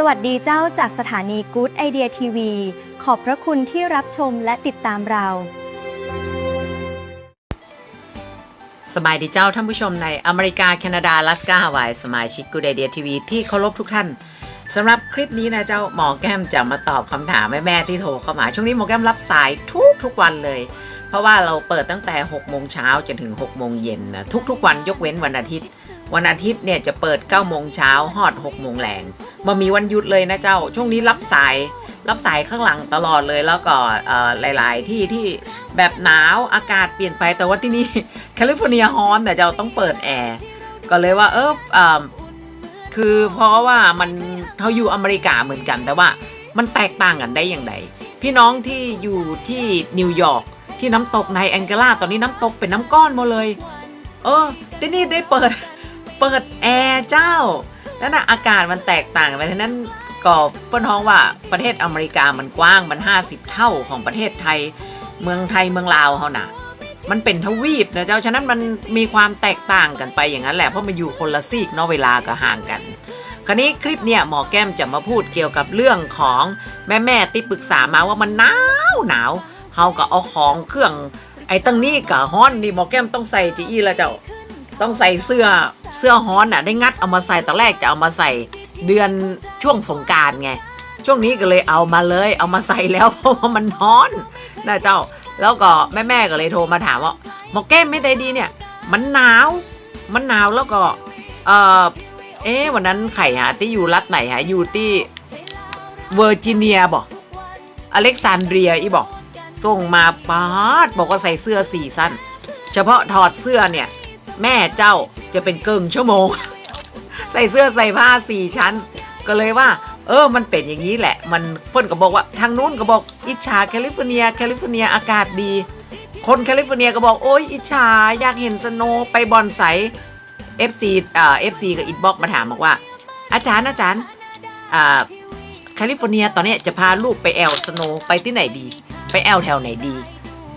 สวัสดีเจ้าจากสถานี Good Idea TV ขอบพระคุณที่รับชมและติดตามเรา สบายดีเจ้าท่านผู้ชมในอเมริกา แคนาดาลัสกาฮาวายสมาชิกกูเดเดียทีวีที่เคารพทุกท่านสำหรับคลิปนี้นะเจ้าหมอแก้มจะมาตอบคำถามแม่ๆที่โทรเข้ามา ช่วงนี้หมอแก้มรับสายทุกทุกวันเลย เพราะว่าเราเปิดตั้งแต่6โมงเช้าจนถึง6โมงเย็นนะทุกๆวันยกเว้นวันอาทิตย์ วันอาทิตย์เนี่ยจะเปิด9โมงเช้าฮอด6โมงแรงมามีวันหยุดเลยนะเจ้า ช่วงนี้รับสาย รับสายข้างหลังตลอดเลยแล้วก็หลาย ๆ ที่ที่แบบหนาวอากาศเปลี่ยนไปแต่ว่าที่นี่แคลิฟอร์เนียฮอนแต่เราต้องเปิดแอร์ก็เลยว่าเออเออคือเพราะว่ามันเขาอยู่อเมริกาเหมือนกัน แต่ว่ามันแตกต่างกันได้อย่างไรพี่น้องที่อยู่ที่นิวยอร์กที่น้ำตกในแองเกลาตอนนี้น้ำตกเป็นน้ำก้อนหมดเลย เออ ที่นี่ได้เปิด เปิดแอร์เจ้า นั่นนะอากาศมันแตกต่างกันไปฉะนั้นก็เปิ้นท้องว่าประเทศอเมริกามันกว้างมัน 50 เท่าของประเทศไทย เมืองไทยเมืองลาวเขานะมันเป็นทวีปนะเจ้า ฉะนั้นมันมีความแตกต่างกันไปอย่างนั้นแหละ เพราะมันอยู่คนละซีกเนาะเวลาก็ห่างกัน คราวนี้คลิปเนี่ยหมอแก้มจะมาพูดเกี่ยวกับเรื่องของแม่แม่ที่ปรึกษามาว่ามันหนาวหนาวเฮาก็เอาของเครื่องไอ้ตั้งนี้กับฮ้อนนี่หมอแก้มต้องใส่จีอีแล้วเจ้า ต้องใส่เสื้อ เสื้อฮ้อนอะได้งัดเอามาใส่ตอนแรกจะเอามาใส่เดือนช่วงสงการไง ช่วงนี้ก็เลยเอามาเลย เอามาใส่แล้วเพราะว่ามันร้อนนะเจ้า แล้วก็แม่แม่ๆก็เลยโทรมาถามว่าหมอแก้มไม่ได้ดีเนี่ย มันหนาว มันหนาวแล้วก็ เออเอ๊วันนั้นไข่หาที่อยู่รัฐไหนฮะอยู่ที่เวอร์จิเนียบอกอเล็กซานเดรียอีบอกส่งมาปาดบอกว่าใส่เสื้อสี่สั้น เฉพาะถอดเสื้อเนี่ย แม่เจ้าจะเป็นเกิงชั่วโมง ใส่เสื้อใส่ผ้าสี่ชั้น ก็เลยว่า เออ มันเป็นอย่างนี้แหละ มันเพื่อนก็บอกว่าทางนู้นก็บอกอิจฉาแคลิฟอร์เนีย แคลิฟอร์เนียอากาศดี คนแคลิฟอร์เนียก็บอกโอ้ยอิจฉาอยากเห็นสโนว์ไปบอนไซ FC อ่า FC กับอินบ็อกมาถามบอกว่า อาจารย์อาจารย์อ่าแคลิฟอร์เนียตอนนี้จะพาลูกไปแอลสโนว์ไปที่ไหนดี ไปแอลแถวไหนดี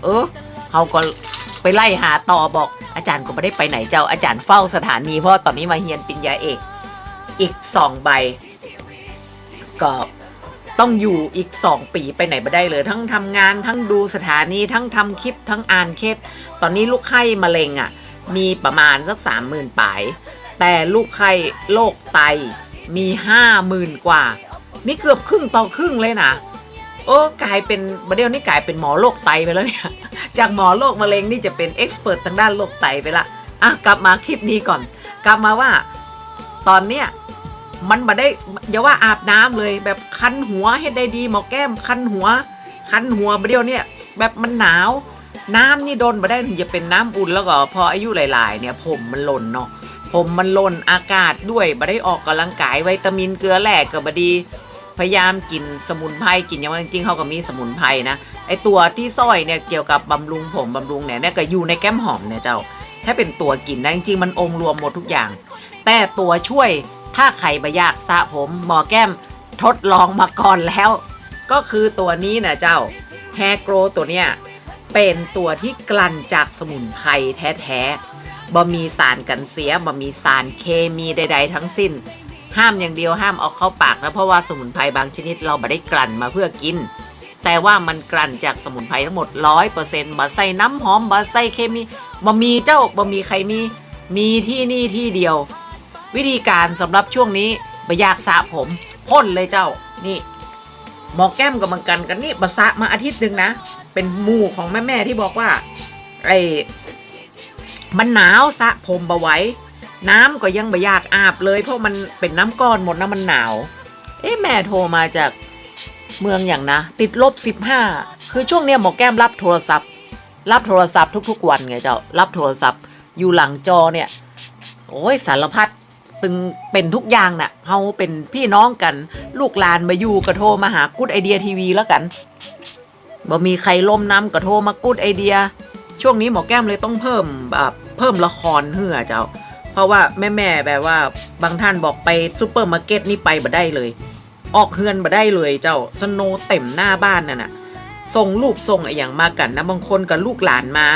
เออเขาก็ไปไล่หาต่อบอก อาจารย์ก็ไม่ได้ไปไหนเจ้าอาจารย์เฝ้าสถานีเพราะตอนนี้มาเฮียนปริญญาเอกอีกสองใบ ก็ต้องอยู่อีกสองปีไปไหนไม่ได้เลย ทั้งทำงานทั้งดูสถานีทั้งทำคลิปทั้งอ่านเคสตอนนี้ลูกไข้มะเร็งอะ่ะ มีประมาณสักสามหมื่นปลายแต่ลูกไข้โรคไตมีห้าหมื่นกว่า นี่เกือบครึ่งต่อครึ่งเลยนะ โอ้กลายเป็นประเดี๋ยวนี้กลายเป็นหมอโรคไตไปแล้วเนี่ย จากหมอโรคมะเร็งนี่จะเป็นเอ็กซ์เพรสทางด้านโรคไตไปละอะกลับมาคลิปนี้ก่อน กลับมาว่าตอนเนี้ยมันมาได้อย่าว่าอาบน้ำเลย แบบคันหัวให้ได้ดีหมอแก้มคันหัว คันหัวประเดี๋ยวเนี่ย แบบมันหนาว น้ำนี่โดนมาได้ถึงจะเป็นน้ำอุ่นแล้วก็พออายุหลาย ๆ เนี่ย ผมมันหล่นเนาะผมมันหล่นอากาศด้วยมาได้ออกกำลังกายวิตามินเกลือแร่ก็บดี พยายามกินสมุนไพรกินอย่างจริงๆเขาก็มีสมุนไพรนะไอตัวที่ส้อยเนี่ยเกี่ยวกับบำรุงผมบำรุงเนี่ยเนี่ยก็อยู่ในแก้มหอมเนี่ยเจ้าถ้าเป็นตัวกินนะจริงๆมันองค์รวมหมดทุกอย่าง แต่ตัวช่วยถ้าใครบอยากสระผมหมอแก้มทดลองมาก่อนแล้ว ก็คือตัวนี้นะเจ้าแฮโกรตัวเนี้ยเป็นตัวที่กลั่นจากสมุนไพรแท้ๆบ่มีสารกันเสียบ่มีสารเคมีใด ๆ ทั้งสิ้น ห้ามอย่างเดียวห้ามเอาเข้าปากนะเพราะว่าสมุนไพรบางชนิดเราไม่ได้กลั่นมาเพื่อกิน แต่ว่ามันกลั่นจากสมุนไพรทั้งหมดร้อยเปอร์เซ็นต์มาใส่น้ำหอมมาใส่เคมีบ่มีเจ้าบ่มีใครมี มีที่นี่ที่เดียว วิธีการสำหรับช่วงนี้บอยากสระผมพ่นเลยเจ้านี่หมอแก้มกับมังกันกันนี่บสะมาอาทิตย์หนึ่งนะ เป็นหมู่ของแม่ๆที่บอกว่าไอ้มันหนาวสระผมบาไว้ น้ำก็ยังไม่อยากอาบเลย เพราะมันเป็นน้ำก้อนหมดนะมันหนาว เอ๊ะแม่โทรมาจากเมืองอย่างนะ ติดลบสิบห้าคือช่วงเนี้ยหมอแก้มรับโทรศัพท์ รับโทรศัพท์ทุก ๆ วันไงเจ้ารับโทรศัพท์อยู่หลังจอเนี่ย โอ้ยสารพัดตึงเป็นทุกอย่างน่ะเขาเป็นพี่น้องกัน ลูกหลานมาอยู่ก็โทรมาหากูดไอเดียทีวีแล้วกันบ่มีใครล่มน้ำก็โทรมากูดไอเดีย ช่วงนี้หมอแก้มเลยต้องเพิ่มแบบเพิ่มละครเหือเจ้า เพราะว่าแม่ๆแบบว่าบางท่านบอกไปซูเปอร์มาร์เก็ตนี่ไปบ่ได้เลย ออกเฮือนบ่ได้เลยเจ้าสโนเต็มหน้าบ้านน่ะนะส่งรูปส่งอะไรอย่างมากันนะบางคนกับลูกหลานมา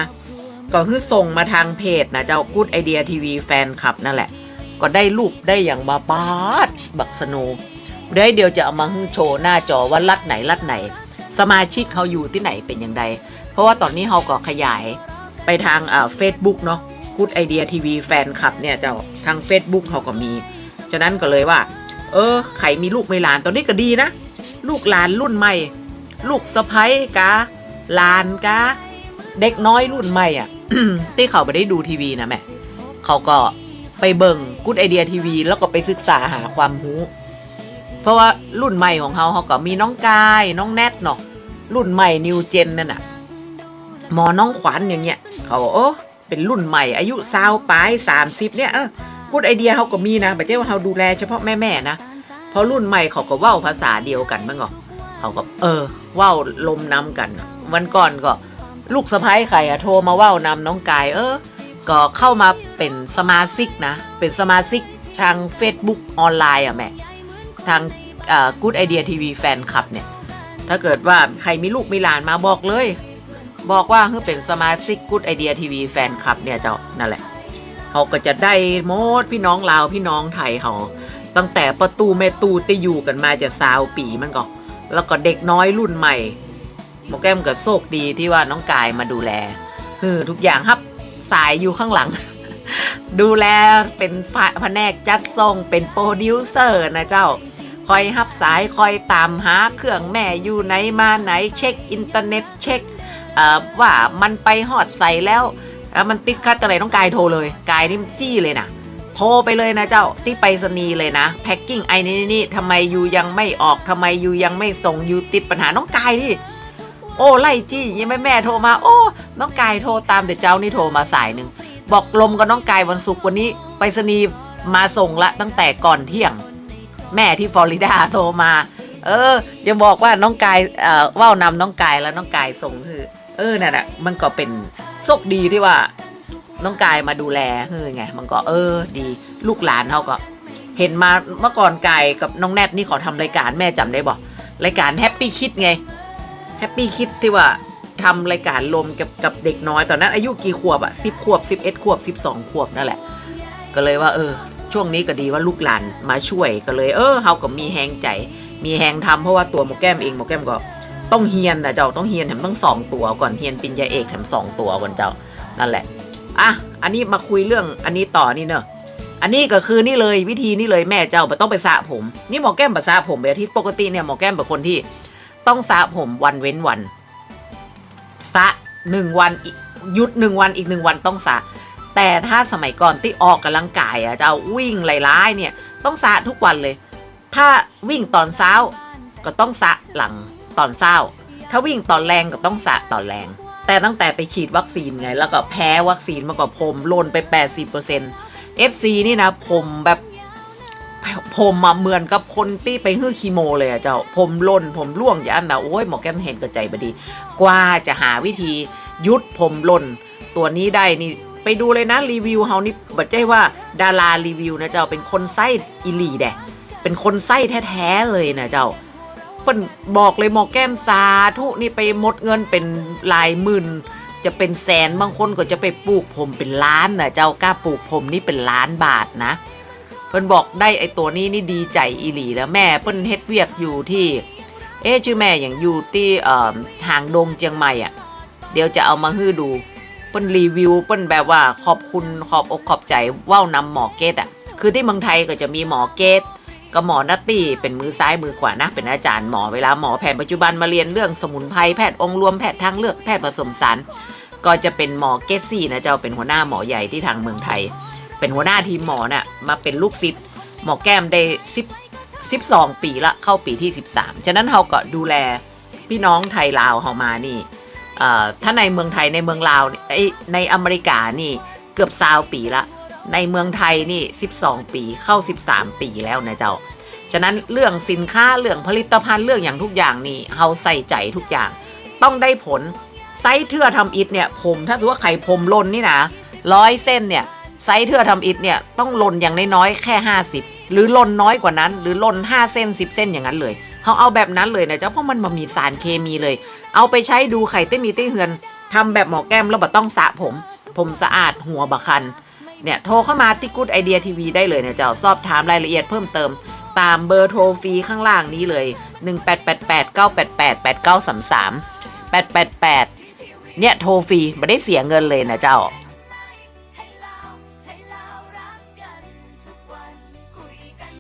ก็คือส่งมาทางเพจนะเจ้ากูดไอเดียทีวีแฟนคลับนั่นแหละ ก็ได้รูปได้อย่างบาบาดบักสโนว์เดี๋ยวเดี๋ยวจะเอามาให้โชว์หน้าจอว่ารัฐไหนรัฐไหน สมาชิกเขาอยู่ที่ไหนเป็นอย่างไรเพราะว่าตอนนี้เขาก็ขยายไปทางเฟซบุ๊กเนาะ กูดไอเดียทีวีแฟนคลับเนี่ยเจ้าทาง Facebook เขาก็มี ฉะนั้นก็เลยว่า เออใครมีลูกไม่หลานตอนนี้ก็ดีนะ ลูกหลานรุ่นใหม่ ลูกสะพ้ยกะหลานกะเด็กน้อยรุ่นใหม่อะที่เขาไปได้ดูทีวีนะแม่เขาก็ไปเบิ่งกูดไอเดียทีวี แล้วก็ไปศึกษาหาความรู้เพราะว่ารุ่นใหม่ของเขาเขาก็มีน้องกาย น้องแนทเนาะรุ่นใหม่นิวเจนนั่นน่ะหมอน้องขวัญอย่างเงี้ยเขากโอ้ เป็นรุ่นใหม่อายุสาวปลายสามสิบเนี่ยเออกูดไอเดียเขาก็มีนะไม่ใช่ว่าเขาดูแลเฉพาะแม่แม่นะเพราะรุ่นใหม่เขาก็ว้าภาษาเดียวกันบ้งเหรอเขาก็เออว้าลมนำกัน วันก่อนก็ ลูกสะพ้ายใครอะโทรมาว่านำน้องกายเออ ก็เข้ามาเป็นสมาชิกนะ เป็นสมาชิกทาง Facebook ออนไลน์อะแม่ทางกูดไอเดียทีวีแฟนคลับเนี่ย ถ้าเกิดว่าใครมีลูกมีหลานมาบอกเลย บอกว่าเพื่อเป็นสมาชิกกูดไอเดียทีวีแฟนคลับเนี่ยเจ้านั่นแหละเขาก็จะได้โมดพี่น้องลาวพี่น้องไทยเขาตั้งแต่ประตูแม่ตูที่อยู่กันมาจะสาวปีมันก็แล้วก็เด็กน้อยรุ่นใหม่โมแก้มก็โชคดีที่ว่าน้องกายมาดูแลคือทุกอย่างครับสายอยู่ข้างหลัง ดูแลเป็นแผนกจัดส่งเป็นโปรดิวเซอร์นะเจ้า คอยฮับสายคอยตามหาเครื่องแม่อยู่ไหนมาไหนเช็คอินเทอร์เน็ตเช็ค ว่ามันไปหอดใส่แล้วมันติดคัดอะไรต้องกายโทรเลยกายนี่จี้เลยนะโทรไปเลยนะเจ้าที่ไปรษณีเลยนะแพ็คกิ้งไอ้นี่นี่ทำไมยูยังไม่ออกทำไมยูยังไม่ส่งยูติดปัญหาน้องกายนี่โอ้ไล่จี้ยังไม่แม่โทรมา โอ้น้องกายโทรตามแต่เจ้านี่โทรมาสายหนึ่งบอกลมกับน้องกายวันศุกร์วันนี้ ไปรษณีมาส่งละตั้งแต่ก่อนเที่ยง แม่ที่ฟลอริดาโทรมา เอออย่าบอกว่าน้องกายเอ่อว่านำน้องกายแล้วน้องกายส่งคือ เออนั่นแหละมันก็เป็นโชคดีที่ว่าน้องกายมาดูแลคือไง มันก็เออ ดีลูกหลานเขาก็ เห็นมาเมื่อก่อนกายกับน้องแนทนี่เขาทำรายการแม่จำได้บอกรายการแฮปปี้คิดไงแฮปปี้คิดที่ว่าทำรายการรวมกับกับเด็กน้อยตอนนั้นอายุกี่ขวบอะสิบขวบสิบเอ็ดขวบสิบสองขวบนั่นแหละ ก็เลยว่า เออ ช่วงนี้ก็ดีว่าลูกหลานมาช่วยก็เลย เออเขาก็มีแหงใจ มีแหงทำเพราะว่าตัวโมแก้มเองโมแก้มก็ ต้องเฮียนนะเจ้าต้องเฮียนแถมต้องสองตัวก่อนเฮียนปิญญาเอกแถมสองตัวก่อนเจ้านั่นแหละอะอันนี้มาคุยเรื่องอันนี้ต่อนี่เนอะอันนี้ก็คือนี่เลยวิธีนี่เลยแม่เจ้าไม่ต้องไปสระผม นี่หมอแก้มไปสระผมไปอาทิตย์ปกติเนี่ยหมอแก้มเป็นคนที่ต้องสระผมวันเว้นวันสระหนึ่งวันหยุดหนึ่งวันอีกหนึ่งวันต้องสระแต่ถ้าสมัยก่อนที่ออกกำลังกายอะจะเอาวิ่งไล่ๆเนี่ย ต้องสระทุกวันเลย ถ้าวิ่งตอนเช้าก็ต้องสระหลัง ตอนเช้า ถ้าวิ่งตอนแรงก็ต้องสะตอนแรง แต่ตั้งแต่ไปฉีดวัคซีนไง แล้วก็แพ้วัคซีนมาก่็ผมลนไป 80% FC นี่นะผมแบบผมมาเหมือนกับคนที่ไปฮื้อคีโมเลยอะเจ้า ผมล่นผมร่วงอย่าอันแบบโอ้ยหมอแก้มเห็นก็ใจบดี กว่าจะหาวิธียุดผมล่น ตัวนี้ได้นี่ไปดูเลยนะรีวิวเฮานี่บัดใจว่าดารารีวิวนะเจ้าเป็นคนไส้อิลีแดะเป็นคนไส้แท้ๆเลยนะเจ้า เปิ้นบอกเลยหมอแก้มสาธุนี่ไปหมดเงินเป็นหลายหมื่นจะเป็นแสนบางคนก็จะไปปลูกผมเป็นล้านนะเจ้ากล้าปลูกผมนี่เป็นล้านบาทนะเพิ่นบอกได้ไอตัวนี้นี่ดีใจอีหลีแล้วแม่เพิ่นเฮ็ดเวียกอยู่ที่ เอ๊ชื่อแม่อย่างอยู่ที่เอ่อทางดงเจียงใหม่อะ เดี๋ยวจะเอามาให้ดูเปิ้นรีวิวเปิ้นแบบว่าขอบคุณขอบอกขอบใจว่านำหมอเกตอะคือที่เมืองไทยก็จะมีหมอเกต กับหมอนัตตี้เป็นมือซ้ายมือขวานะเป็นอาจารย์หมอเวลาหมอแผนปัจจุบันมาเรียนเรื่องสมุนไพรแพทย์องค์รวมแพทย์ทางเลือกแพทย์ผสมสารก็จะเป็นหมอเกตซี่นะเจ้าเป็นหัวหน้าหมอใหญ่ที่ทางเมืองไทย เป็นหัวหน้าทีมหมอน่ะมาเป็นลูกศิษย์หมอแก้มได้10 12ปีละเข้าปีที่ 13 ฉะนั้นเราก็ดูแลพี่น้องไทยลาวเฮามานี่ถ้าในเมืองไทยในเมืองลาวในอเมริกานี่เกือบซาวปีละ ในเมืองไทยนี่ 12 ปีเข้า 13 ปีแล้วนะเจ้า ฉะนั้นเรื่องสินค้าเรื่องผลิตภัณฑ์เรื่องอย่างทุกอย่างนี่เฮาใส่ใจทุกอย่าง ต้องได้ผลไซส์เทื่อทำอิฐเนี่ยผมถ้าสมมติว่าไข่ผมลนนี่นะร้อยเส้นเนี่ยไซส์เทื่อทำอิฐเนี่ยต้องลนอย่างน้อยๆแค่ 50 หรือลนน้อยกว่านั้น หรือลน 5 เส้น 10 เส้นอย่างนั้นเลยเขาเอาแบบนั้นเลยนะเจ้าเพราะมันมามีสารเคมีเลย เอาไปใช้ดูไข่เต้มีเต้เฮือนทำแบบหมอแก้มแล้วบ่ต้องสระผม ผมสะอาดหัวบะคัน เนี่ยโทรเข้ามาที่กู๊ดไอเดียทีวีได้เลยนะเจ้าสอบถามรายละเอียดเพิ่มเติม ตามเบอร์โทรฟรีข้างล่างนี้เลย 1888 988 8933 888 เนี่ยโทรฟรีไม่ได้เสียเงินเลยนะเจ้า